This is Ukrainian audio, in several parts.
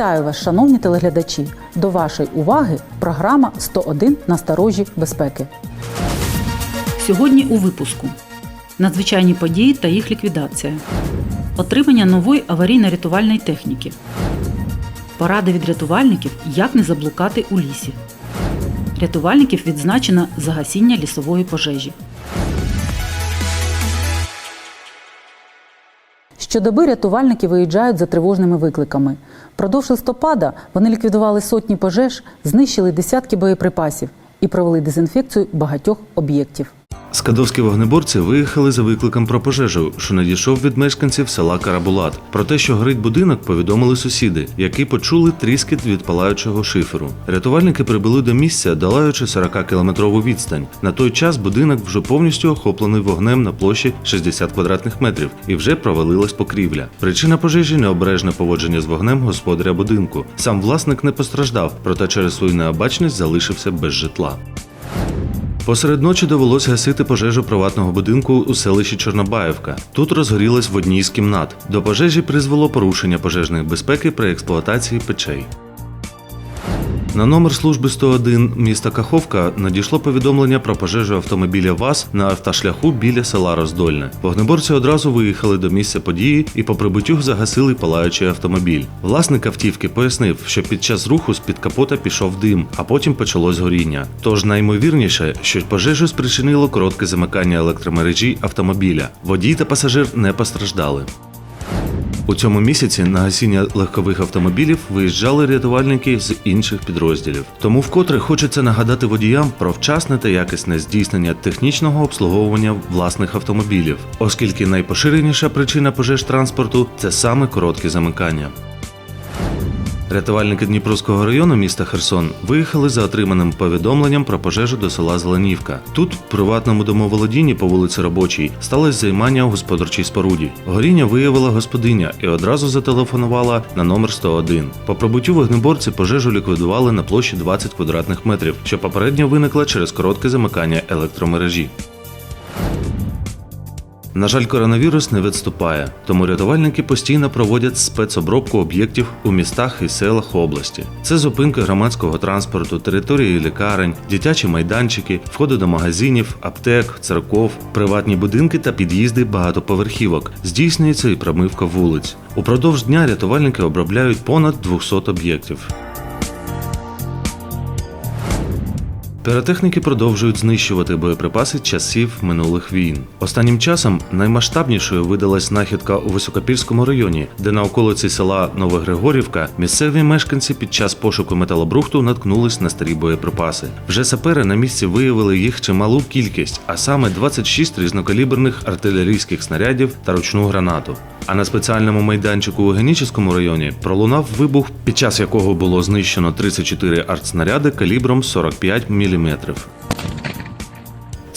Вітаю вас, шановні телеглядачі! До вашої уваги програма 101 насторожі безпеки. Сьогодні у випуску надзвичайні події та їх ліквідація, отримання нової аварійно-рятувальної техніки, поради від рятувальників, як не заблукати у лісі. Рятувальників відзначено за гасіння лісової пожежі. Щодоби рятувальники виїжджають за тривожними викликами. Продовж листопада вони ліквідували сотні пожеж, знищили десятки боєприпасів і провели дезінфекцію багатьох об'єктів. Скадовські вогнеборці виїхали за викликом про пожежу, що надійшов від мешканців села Карабулат. Про те, що горить будинок, повідомили сусіди, які почули тріскіт від палаючого шиферу. Рятувальники прибули до місця, долаючи 40-кілометрову відстань. На той час будинок вже повністю охоплений вогнем на площі 60 квадратних метрів і вже провалилась покрівля. Причина пожежі необережне поводження з вогнем господаря будинку. Сам власник не постраждав, проте через свою необачність залишився без житла. Посеред ночі довелось гасити пожежу приватного будинку у селищі Чорнобаївка. Тут розгорілась в одній з кімнат. До пожежі призвело порушення пожежної безпеки при експлуатації печей. На номер служби 101 міста Каховка надійшло повідомлення про пожежу автомобіля ВАЗ на автошляху біля села Роздольне. Вогнеборці одразу виїхали до місця події і по прибуттю загасили палаючий автомобіль. Власник автівки пояснив, що під час руху з-під капота пішов дим, а потім почалось горіння. Тож наймовірніше, що пожежу спричинило коротке замикання електромережі автомобіля. Водій та пасажир не постраждали. У цьому місяці на гасіння легкових автомобілів виїжджали рятувальники з інших підрозділів. Тому вкотре хочеться нагадати водіям про вчасне та якісне здійснення технічного обслуговування власних автомобілів, оскільки найпоширеніша причина пожеж транспорту це саме короткі замикання. Рятувальники Дніпровського району міста Херсон виїхали за отриманим повідомленням про пожежу до села Зеленівка. Тут, в приватному домоволодінні по вулиці Робочій, сталося займання у господарчій споруді. Горіння виявила господиня і одразу зателефонувала на номер 101. По прибуттю вогнеборці пожежу ліквідували на площі 20 квадратних метрів, що попередньо виникла через коротке замикання електромережі. На жаль, коронавірус не відступає, тому рятувальники постійно проводять спецобробку об'єктів у містах і селах області. Це зупинки громадського транспорту, території лікарень, дитячі майданчики, входи до магазинів, аптек, церков, приватні будинки та під'їзди багатоповерхівок. Здійснюється і промивка вулиць. Упродовж дня рятувальники обробляють понад 200 об'єктів. Піротехніки продовжують знищувати боєприпаси часів минулих війн. Останнім часом наймасштабнішою видалась знахідка у Високопільському районі, де на околиці села Новогригорівка місцеві мешканці під час пошуку металобрухту наткнулись на старі боєприпаси. Вже сапери на місці виявили їх чималу кількість, а саме 26 різнокаліберних артилерійських снарядів та ручну гранату. А на спеціальному майданчику у Генічеському районі пролунав вибух, під час якого було знищено 34 артснаряди калібром 45 мм.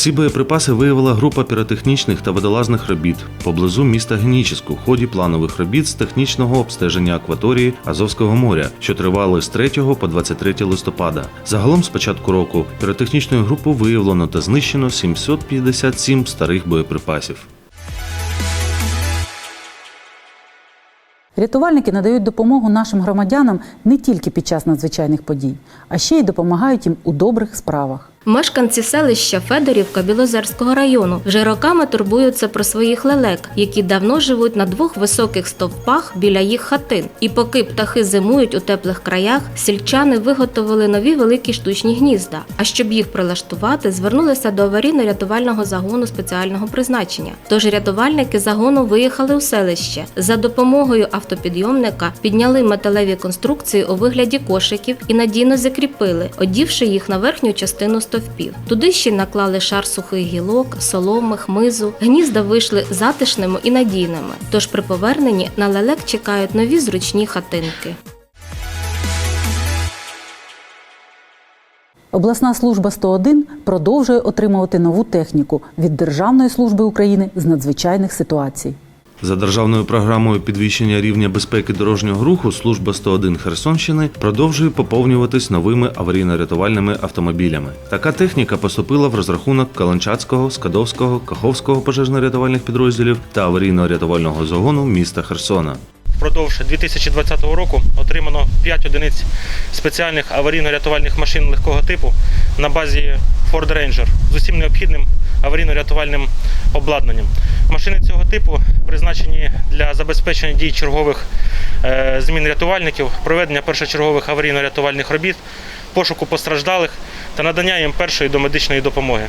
Ці боєприпаси виявила група піротехнічних та водолазних робіт поблизу міста Геніческу в ході планових робіт з технічного обстеження акваторії Азовського моря, що тривали з 3 по 23 листопада. Загалом з початку року піротехнічною групою виявлено та знищено 757 старих боєприпасів. Рятувальники надають допомогу нашим громадянам не тільки під час надзвичайних подій, а ще й допомагають їм у добрих справах. Мешканці селища Федорівка Білозерського району вже роками турбуються про своїх лелек, які давно живуть на двох високих стовпах біля їх хатин. І поки птахи зимують у теплих краях, сільчани виготовили нові великі штучні гнізда. А щоб їх прилаштувати, звернулися до аварійно-рятувального загону спеціального призначення. Тож рятувальники загону виїхали у селище. За допомогою автопідйомника підняли металеві конструкції у вигляді кошиків і надійно закріпили, одівши їх на верхню частину стовпів. Туди ще наклали шар сухих гілок, соломи, хмизу. Гнізда вийшли затишними і надійними. Тож при поверненні на лелек чекають нові зручні хатинки. Обласна служба 101 продовжує отримувати нову техніку від Державної служби України з надзвичайних ситуацій. За державною програмою підвищення рівня безпеки дорожнього руху служба 101 Херсонщини продовжує поповнюватись новими аварійно-рятувальними автомобілями. Така техніка поступила в розрахунок Каланчацького, Скадовського, Каховського пожежно-рятувальних підрозділів та аварійно-рятувального загону міста Херсона. впродовж 2020 року отримано 5 одиниць спеціальних аварійно-рятувальних машин легкого типу на базі Ford Ranger з усім необхідним аварійно-рятувальним обладнанням. Машини цього типу призначені для забезпечення дій чергових е, змін рятувальників, проведення першочергових аварійно-рятувальних робіт, пошуку постраждалих та надання їм першої домедичної допомоги.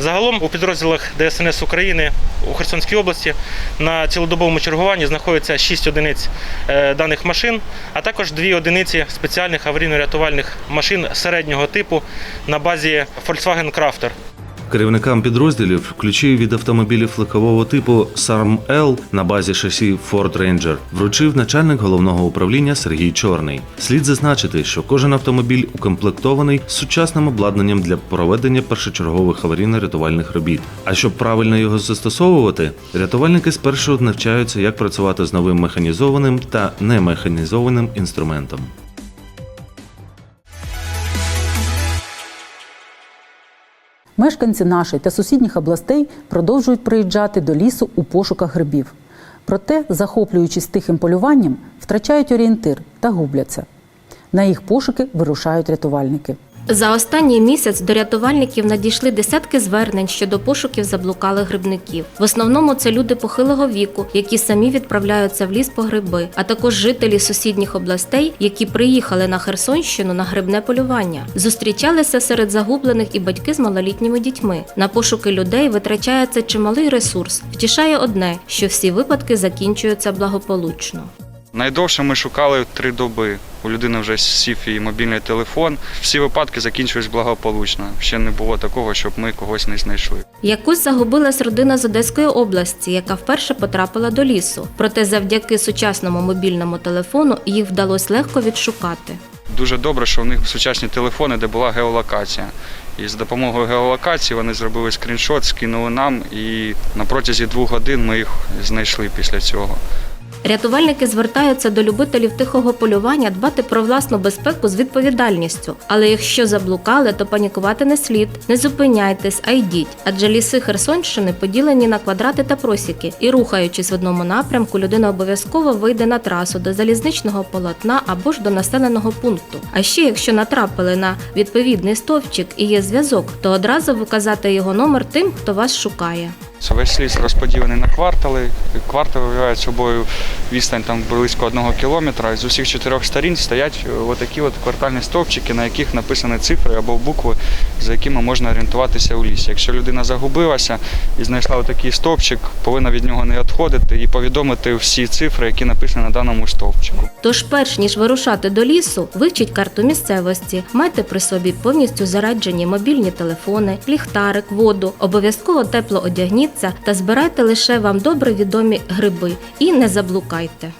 Загалом у підрозділах ДСНС України у Херсонській області на цілодобовому чергуванні знаходиться 6 одиниць е, даних машин, а також 2 одиниці спеціальних аварійно-рятувальних машин середнього типу на базі Volkswagen Crafter. Керівникам підрозділів ключі від автомобілів легкового типу SARM L на базі шасі Ford Ranger вручив начальник головного управління Сергій Чорний. Слід зазначити, що кожен автомобіль укомплектований сучасним обладнанням для проведення першочергових аварійно-рятувальних робіт. А щоб правильно його застосовувати, рятувальники спершу навчаються, як працювати з новим механізованим та немеханізованим інструментом. Мешканці нашої та сусідніх областей продовжують приїжджати до лісу у пошуках грибів. Проте, захоплюючись тихим полюванням, втрачають орієнтир та губляться. На їх пошуки вирушають рятувальники. За останній місяць до рятувальників надійшли десятки звернень щодо пошуків заблукалих грибників. В основному це люди похилого віку, які самі відправляються в ліс по гриби, а також жителі сусідніх областей, які приїхали на Херсонщину на грибне полювання. Зустрічалися серед загублених і батьки з малолітніми дітьми. На пошуки людей витрачається чималий ресурс. Втішає одне, що всі випадки закінчуються благополучно. Найдовше ми шукали три доби. У людини вже сів і мобільний телефон. Всі випадки закінчились благополучно. Ще не було такого, щоб ми когось не знайшли. Якось загубилась родина з Одеської області, яка вперше потрапила до лісу. Проте завдяки сучасному мобільному телефону їх вдалося легко відшукати. Дуже добре, що в них сучасні телефони, де була геолокація. І з допомогою геолокації вони зробили скріншот, скинули нам, і на протязі двох годин ми їх знайшли після цього. Рятувальники звертаються до любителів тихого полювання дбати про власну безпеку з відповідальністю. Але якщо заблукали, то панікувати не слід. Не зупиняйтесь, а йдіть. Адже ліси Херсонщини поділені на квадрати та просіки. І рухаючись в одному напрямку, людина обов'язково вийде на трасу до залізничного полотна або ж до населеного пункту. А ще якщо натрапили на відповідний стовпчик і є зв'язок, то одразу виказати його номер тим, хто вас шукає. Весь ліс розподілений на квартали. Квартали виявляють собою відстань там близько одного кілометра. І з усіх чотирьох сторін стоять отакі от квартальні стовпчики, на яких написані цифри або букви, за якими можна орієнтуватися у лісі. Якщо людина загубилася і знайшла отакий стовпчик, повинна від нього не відходити і повідомити всі цифри, які написані на даному стовпчику. Тож, перш ніж вирушати до лісу, вивчіть карту місцевості, майте при собі повністю заряджені мобільні телефони, ліхтарик, воду, обов'язково тепло одягніться та збирайте лише вам добре відомі гриби і не заблукайте.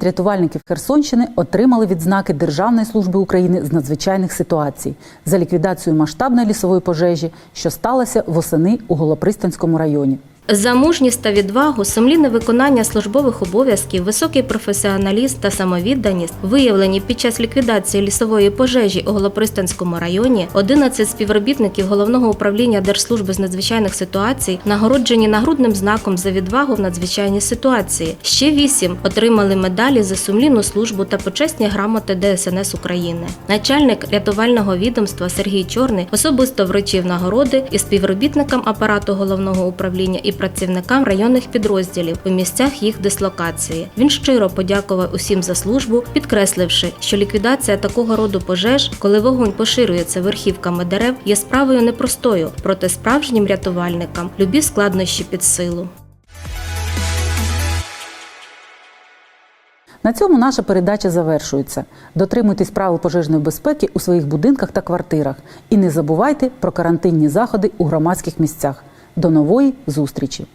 Рятувальників Херсонщини отримали відзнаки Державної служби України з надзвичайних ситуацій за ліквідацію масштабної лісової пожежі, що сталася восени у Голопристанському районі. За мужність та відвагу, сумлінне виконання службових обов'язків, високий професіоналізм та самовідданість, виявлені під час ліквідації лісової пожежі у Голопристанському районі, 11 співробітників головного управління Держслужби з надзвичайних ситуацій нагороджені нагрудним знаком за відвагу в надзвичайній ситуації. Ще вісім отримали медалі за сумлінну службу та почесні грамоти ДСНС України. Начальник рятувального відомства Сергій Чорний особисто вручив нагороди і співробітникам апарату головного управління і працівникам районних підрозділів у місцях їх дислокації. Він щиро подякував усім за службу, підкресливши, що ліквідація такого роду пожеж, коли вогонь поширюється верхівками дерев, є справою непростою, проте справжнім рятувальникам любі складнощі під силу. На цьому наша передача завершується. Дотримуйтесь правил пожежної безпеки у своїх будинках та квартирах і не забувайте про карантинні заходи у громадських місцях. До нової зустрічі!